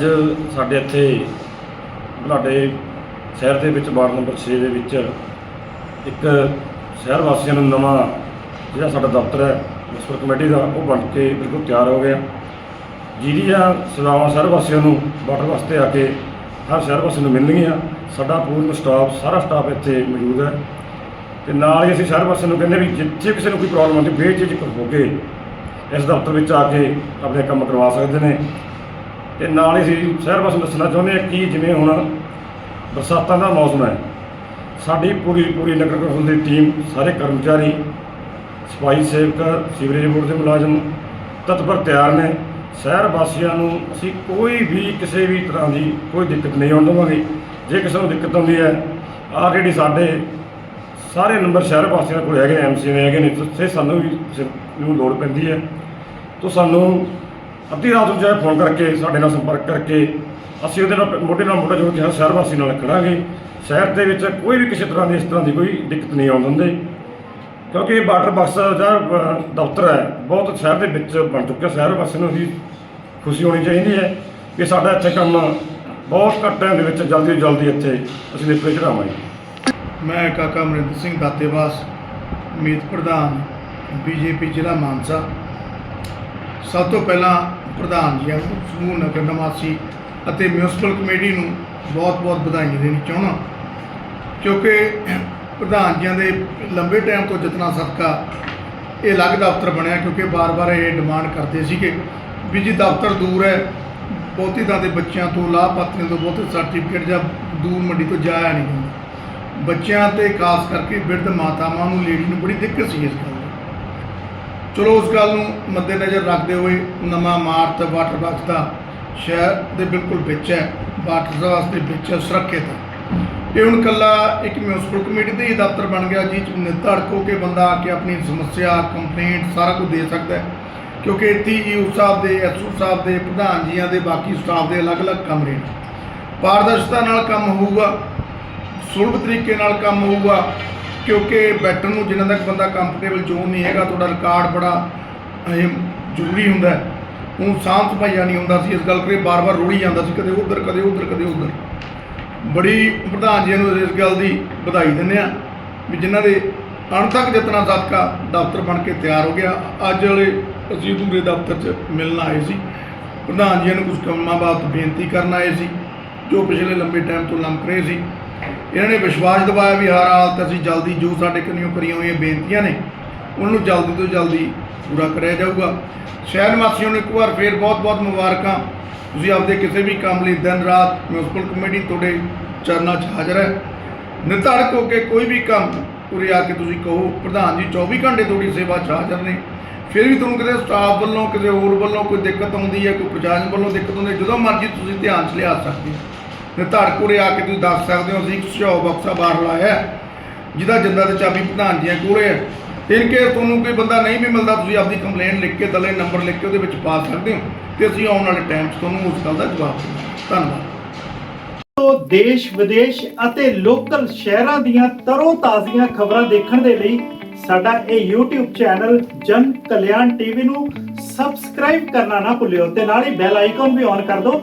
ਅੱਜ ਸਾਡੇ ਇੱਥੇ ਬਲਾਡੇ ਸ਼ਹਿਰ ਦੇ ਵਿੱਚ ਵਾਰਡ ਨੰਬਰ 6 ਦੇ ਵਿੱਚ ਇੱਕ ਸ਼ਹਿਰ ਵਾਸੀਆਂ ਨੂੰ ਨਵਾਂ ਜਿਹੜਾ ਸਾਡਾ ਦਫ਼ਤਰ ਹੈ ਮਿਊਨਿਸਪਲ ਕਮੇਟੀ ਦਾ, ਉਹ ਬਣ ਕੇ ਬਿਲਕੁਲ ਤਿਆਰ ਹੋ ਗਿਆ। ਜਿਹੜੀਆਂ ਸੇਵਾਵਾਂ ਸ਼ਹਿਰ ਵਾਸੀਆਂ ਨੂੰ ਵਾਟਰ ਵਾਸਤੇ ਆ ਕੇ ਹਰ ਸ਼ਹਿਰ ਵਾਸੀ ਨੂੰ ਮਿਲਣਗੀਆਂ। ਸਾਡਾ ਪੂਰਨ ਸਟਾਫ ਸਾਰਾ ਸਟਾਫ ਇੱਥੇ ਮੌਜੂਦ ਹੈ। ਤੇ ਨਾਲ ਹੀ ਅਸੀਂ ਸ਼ਹਿਰ ਵਾਸੀਆਂ ਨੂੰ ਕਹਿੰਦੇ ਵੀ ਜਿੱਥੇ ਕਿਸੇ ਨੂੰ ਕੋਈ ਪ੍ਰੋਬਲਮ ਆਉਂਦੀ, ਬੇਝਿਜਕ ਹੋ ਕੇ ਇਸ ਦਫ਼ਤਰ ਵਿੱਚ ਆ ਕੇ ਆਪਣੇ ਕੰਮ ਕਰਵਾ ਸਕਦੇ ਨੇ। ਤੇ ਨਾਲ ਹੀ ਅਸੀਂ ਸ਼ਹਿਰ ਵਾਸੀਆਂ ਨੂੰ ਦੱਸਣਾ ਚਾਹੁੰਦੇ ਹਾਂ ਕਿ ਜਿਵੇਂ ਹੁਣ ਬਰਸਾਤਾਂ ਦਾ ਮੌਸਮ ਹੈ, ਸਾਡੀ ਪੂਰੀ ਪੂਰੀ ਨਗਰ ਕੌਂਸਲ ਦੀ ਟੀਮ, ਸਾਰੇ ਕਰਮਚਾਰੀ, ਸਫ਼ਾਈ ਸੇਵਕ, ਸੀਵਰੇਜ ਬੋਰਡ ਦੇ ਮੁਲਾਜ਼ਮ ਤਤਪਰ ਤਿਆਰ ਨੇ। ਸ਼ਹਿਰ ਵਾਸੀਆਂ ਨੂੰ ਅਸੀਂ ਕੋਈ ਵੀ ਕਿਸੇ ਵੀ ਤਰ੍ਹਾਂ ਦੀ ਕੋਈ ਦਿੱਕਤ ਨਹੀਂ ਆਉਣ ਦੇਵਾਂਗੇ। ਜੇ ਕਿਸੇ ਨੂੰ ਦਿੱਕਤ ਆਉਂਦੀ ਹੈ ਆਲਰੇਡੀ ਸਾਡੇ ਸਾਰੇ ਨੰਬਰ ਸ਼ਹਿਰ ਵਾਸੀਆਂ ਕੋਲ ਹੈਗੇ ਨੇ ਐਮਸੀ ਨੇ ਹੈਗੇ ਨੇ, ਤੇ ਸਾਨੂੰ ਵੀ ਨੂੰ ਲੋੜ ਪੈਂਦੀ ਹੈ। ਤਾਂ ਸਾਨੂੰ ਅੱਧੀ ਰਾਤ ਨੂੰ ਚਾਹੇ ਫੋਨ ਕਰਕੇ, ਸਾਡੇ ਨਾਲ ਸੰਪਰਕ ਕਰਕੇ, ਅਸੀਂ ਉਹਦੇ ਨਾਲ ਮੋਢੇ ਨਾਲ ਮੋਢਾ ਜੋੜ ਕੇ ਹਰ ਸ਼ਹਿਰ ਵਾਸੀ ਨਾਲ ਖੜਾਂਗੇ। ਸ਼ਹਿਰ ਦੇ ਵਿੱਚ ਕੋਈ ਵੀ ਕਿਸੇ ਤਰ੍ਹਾਂ ਦੀ, ਇਸ ਤਰ੍ਹਾਂ ਦੀ ਕੋਈ ਦਿੱਕਤ ਨਹੀਂ ਆਉਣ ਦਿੰਦੇ। ਕਿਉਂਕਿ ਇਹ ਵਾਟਰ ਬਾਕਸ ਦਾ ਦਫ਼ਤਰ ਹੈ। ਬਹੁਤ ਸ਼ਹਿਰ ਦੇ ਵਿੱਚ ਬਣ ਚੁੱਕਿਆ। ਸ਼ਹਿਰ ਵਾਸੀਆਂ ਨੂੰ ਵੀ ਖੁਸ਼ੀ ਹੋਣੀ ਚਾਹੀਦੀ ਹੈ ਕਿ ਸਾਡਾ ਇੱਥੇ ਕੰਮ ਬਹੁਤ ਘੱਟ ਟਾਈਮ ਦੇ ਵਿੱਚ ਜਲਦੀ ਤੋਂ ਜਲਦੀ ਇੱਥੇ ਅਸੀਂ ਨਿਪਰੇ ਚੜਾਵਾਂਗੇ ਮੈਂ ਕਾਕਾ ਅਮਰਿੰਦਰ ਸਿੰਘ ਦਾਤੇਵਾਸ, ਮੀਤ ਪ੍ਰਧਾਨ, ਬੀਜੇਪੀ ਜ਼ਿਲ੍ਹਾ ਮਾਨਸਾ। ਸਭ ਤੋਂ ਪਹਿਲਾਂ ਪ੍ਰਧਾਨ ਜੀ ਨੂੰ ਸਮੂਹ ਨਗਰ ਨਿਵਾਸੀ ਅਤੇ ਮਿਊਨਿਸਪਲ ਕਮੇਟੀ ਨੂੰ ਬਹੁਤ-ਬਹੁਤ ਵਧਾਈਆਂ ਦੇਣੀ ਚਾਹੁੰਦਾ। ਕਿਉਂਕਿ ਪ੍ਰਧਾਨ ਜੀਆਂ ਦੇ ਲੰਬੇ ਟਾਈਮ ਤੋਂ ਯਤਨਾਂ ਸਦਕਾ ਇਹ ਅਲੱਗ ਦਫ਼ਤਰ ਬਣਿਆ, ਕਿਉਂਕਿ ਬਾਰ-ਬਾਰ ਇਹ ਡਿਮਾਂਡ ਕਰਦੇ ਸੀਗੇ ਵੀ ਜੀ ਦਫ਼ਤਰ ਦੂਰ ਹੈ, ਬਹੁਤੀ ਤਾਂ ਦੇ ਬੱਚਿਆਂ ਤੋਂ ਲਾਭਪਾਤਰੀਆਂ ਤੋਂ ਬਹੁਤੇ ਸਰਟੀਫਿਕੇਟ ਜਾਂ ਦੂਰ ਮੰਡੀ ਤੋਂ ਜਾਇਆ ਨਹੀਂ ਜਾਂਦਾ। ਬੱਚਿਆਂ ਤੇ ਖਾਸ ਕਰਕੇ ਬਿਰਧ ਮਾਤਾਵਾਂ ਨੂੰ ਲੇਡੀ ਨੂੰ ਬੜੀ ਦਿੱਕਤ ਸੀ ਇਸ ਗੱਲ ਚਲੋ ਉਸ ਗੱਲ ਨੂੰ ਮੱਦੇਨਜ਼ਰ ਰੱਖਦੇ ਹੋਏ ਨਵਾਂ ਮਾਰਤ ਵਾਟਰ ਬਾਕਸ ਦਾ ਸ਼ਹਿਰ ਦੇ ਬਿਲਕੁਲ ਵਿੱਚ ਹੈ ਵਾਟਰ ਵਾਸਤੇ ਵਿੱਚ ਸੁਰੱਖਿਅਤ ਹੈ। ਇਹ ਹੁਣ ਕੱਲਾ ਇੱਕ ਮਿਊਨਿਸਪਲ ਕਮੇਟੀ ਦੇ ਹੀ ਦਫ਼ਤਰ ਬਣ ਗਿਆ, ਜਿਸ ਚ ਨਿਧੜਕ ਹੋ ਕੇ ਬੰਦਾ ਆ ਕੇ ਆਪਣੀ ਸਮੱਸਿਆ ਕੰਪਲੇਂਟ ਸਾਰਾ ਕੁਝ ਦੇ ਸਕਦਾ ਹੈ। ਕਿਉਂਕਿ ਇੱਥੇ ਈਓ ਸਾਹਿਬ ਦੇ ਐਸਓ ਸਾਹਿਬ ਦੇ, ਪ੍ਰਧਾਨ ਜੀਆਂ ਦੇ, ਬਾਕੀ ਸਟਾਫ ਦੇ ਅਲੱਗ-ਅਲੱਗ ਕਮਰੇ ਨੇ। ਪਾਰਦਰਸ਼ਤਾ ਨਾਲ ਕੰਮ ਹੋਊਗਾ, ਸੁਲਭ ਤਰੀਕੇ ਨਾਲ ਕੰਮ ਹੋਊਗਾ ਕਿਉਂਕਿ ਬੈਠਣ ਨੂੰ ਜਿੰਨਾ ਤੱਕ ਬੰਦਾ ਕੰਫਰਟੇਬਲ ਜ਼ੋਨ ਨਹੀਂ ਹੈਗਾ, ਤੁਹਾਡਾ ਰਿਕਾਰਡ ਬੜਾ, ਇਹ ਜ਼ਰੂਰੀ ਹੁੰਦਾ ਹੈ। ਉਹ ਸਾਂਭ ਸਫਾਈਆ ਨਹੀਂ ਹੁੰਦਾ ਸੀ, ਇਸ ਗੱਲ ਕਰੇ ਬਾਰ-ਬਾਰ ਰੋੜੀ ਜਾਂਦਾ ਸੀ, ਕਦੇ ਉਧਰ ਕਦੇ ਉਧਰ ਕਦੇ ਉਧਰ। ਬੜੀ ਪ੍ਰਧਾਨ ਜੀ ਨੂੰ ਇਸ ਗੱਲ ਦੀ ਵਧਾਈ ਦਿੰਦੇ ਆ ਵੀ ਜਿਨ੍ਹਾਂ ਦੇ ਅਣਥੱਕ ਯਤਨਾਂ ਸਦਕਾ ਦਫ਼ਤਰ ਬਣ ਕੇ ਤਿਆਰ ਹੋ ਗਿਆ। ਅੱਜ ਵਾਲੇ ਅਸੀਂ ਅਧੂਰੇ ਦਫ਼ਤਰ 'ਚ ਮਿਲਣ ਆਏ ਸੀ। ਪ੍ਰਧਾਨ ਜੀ ਨੂੰ ਕੁਝ ਕੰਮਾਂ ਬਾਬਤ ਬੇਨਤੀ ਕਰਨ ਆਏ ਸੀ, ਜੋ ਪਿਛਲੇ ਲੰਬੇ ਟਾਈਮ ਤੋਂ ਲੰਮਕ ਰਹੇ ਸੀ। ਇਹਨਾਂ ਨੇ ਵਿਸ਼ਵਾਸ ਦਿਵਾਇਆ ਵੀ ਹਰ ਹਾਲਤ ਅਸੀਂ ਜਲਦੀ ਜੋ ਸਾਡੇ ਕੰਨਿਓ ਕਰੀਆਂ ਹੋਈਆਂ ਬੇਨਤੀਆਂ ਨੇ। ਉਹਨਾਂ ਨੂੰ ਜਲਦੀ ਤੋਂ ਜਲਦੀ ਪੂਰਾ ਕਰਿਆ ਜਾਊਗਾ। ਸ਼ਹਿਰ ਵਾਸੀਆਂ ਨੂੰ ਇੱਕ ਵਾਰ ਫੇਰ ਬਹੁਤ-ਬਹੁਤ ਮੁਬਾਰਕਾਂ। ਤੁਸੀਂ ਆਪਦੇ ਕਿਸੇ ਵੀ ਕੰਮ ਲਈ ਦਿਨ ਰਾਤ ਮਿਊਨਿਸਪਲ ਕਮੇਟੀ ਤੁਹਾਡੇ ਚਰਨਾਂ 'ਚ ਹਾਜ਼ਰ ਹੈ। ਨਿਰਧਾਰਕ ਹੋ ਕੇ ਕੋਈ ਵੀ ਕੰਮ ਉਰੇ ਆ ਕੇ ਤੁਸੀਂ ਕਹੋ, ਪ੍ਰਧਾਨ ਜੀ 24 ਘੰਟੇ ਤੁਹਾਡੀ ਸੇਵਾ 'ਚ ਹਾਜ਼ਰ ਨੇ। ਫਿਰ ਵੀ ਤੁਹਾਨੂੰ ਕਿਤੇ ਸਟਾਫ ਵੱਲੋਂ ਕਿਸੇ ਹੋਰ ਵੱਲੋਂ ਕੋਈ ਦਿੱਕਤ ਆਉਂਦੀ ਹੈ, ਕੋਈ ਪ੍ਰਸ਼ਾਸਨ ਵੱਲੋਂ ਦਿੱਕਤ ਆਉਂਦੀ ਹੈ, ਜਦੋਂ ਮਰਜ਼ੀ ਤੁਸੀਂ ਧਿਆਨ 'ਚ ਲਿਆ ਸਕਦੇ ਹੋ। ਨਿਰਧਾਰਕ ਉਰੇ ਆ ਕੇ ਤੁਸੀਂ ਦੱਸ ਸਕਦੇ ਹੋ, ਅਸੀਂ ਇੱਕ ਸੁਝਾਅ ਬਕਸਾ ਬਾਹਰ ਲਾਇਆ ਜਿਹਦਾ ਜਿੰਦਾ ਤੇ ਚਾਬੀ ਪ੍ਰਧਾਨ ਜੀਆਂ ਕੋਲੇ ਹੈ। ਇਨ ਕੇ ਤੁਹਾਨੂੰ ਕੋਈ ਬੰਦਾ ਨਹੀਂ ਵੀ ਮਿਲਦਾ, ਤੁਸੀਂ ਆਪਦੀ ਕੰਪਲੇਂਟ ਲਿਖ ਕੇ, ਦਲੇ ਨੰਬਰ ਲਿਖ ਕੇ ਉਹਦੇ ਵਿੱਚ ਪਾ ਸਕਦੇ ਹੋ ਤੇ ਅਸੀਂ ਆਉਣ ਵਾਲੇ ਟਾਈਮ 'ਚ ਤੁਹਾਨੂੰ ਉਸ ਗੱਲ ਦਾ ਜਵਾਬ ਦੇਵਾਂਗੇ। ਧੰਨਵਾਦ। ਤੋਂ ਦੇਸ਼, ਵਿਦੇਸ਼ ਅਤੇ ਲੋਕਲ ਸ਼ਹਿਰਾਂ ਦੀਆਂ ਤਰੋ ਤਾਜ਼ੀਆਂ ਖਬਰਾਂ ਦੇਖਣ ਦੇ ਲਈ ਸਾਡਾ ਇਹ YouTube ਚੈਨਲ ਜਨ ਕਲਿਆਣ ਟੀਵੀ ਨੂੰ ਸਬਸਕ੍ਰਾਈਬ ਕਰਨਾ ਨਾ ਭੁੱਲਿਓ ਤੇ ਨਾਲ ਹੀ ਬੈਲ ਆਈਕਨ ਵੀ ਔਨ ਕਰ ਦਿਓ